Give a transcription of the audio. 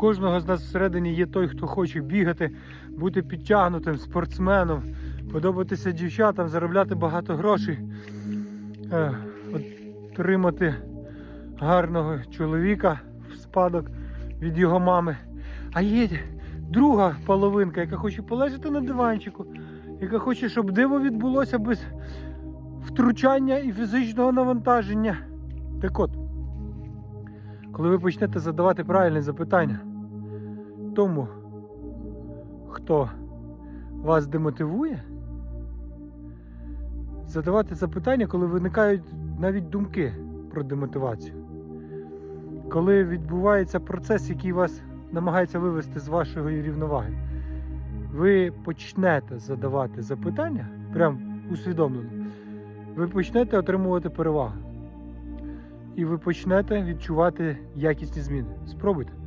кожного з нас всередині є той, хто хоче бігати, бути підтягнутим спортсменом, подобатися дівчатам, заробляти багато грошей, е, отримати гарного чоловіка в спадок від його мами. А є друга половинка, яка хоче полежати на диванчику, яка хоче, щоб диво відбулося без втручання і фізичного навантаження. Так от, коли ви почнете задавати правильні запитання тому, хто вас демотивує, задавати запитання, коли виникають навіть думки про демотивацію. Коли відбувається процес, який вас намагається вивести з вашої рівноваги, ви почнете задавати запитання, прям усвідомлено, ви почнете отримувати перевагу. І ви почнете відчувати якісні зміни. Спробуйте.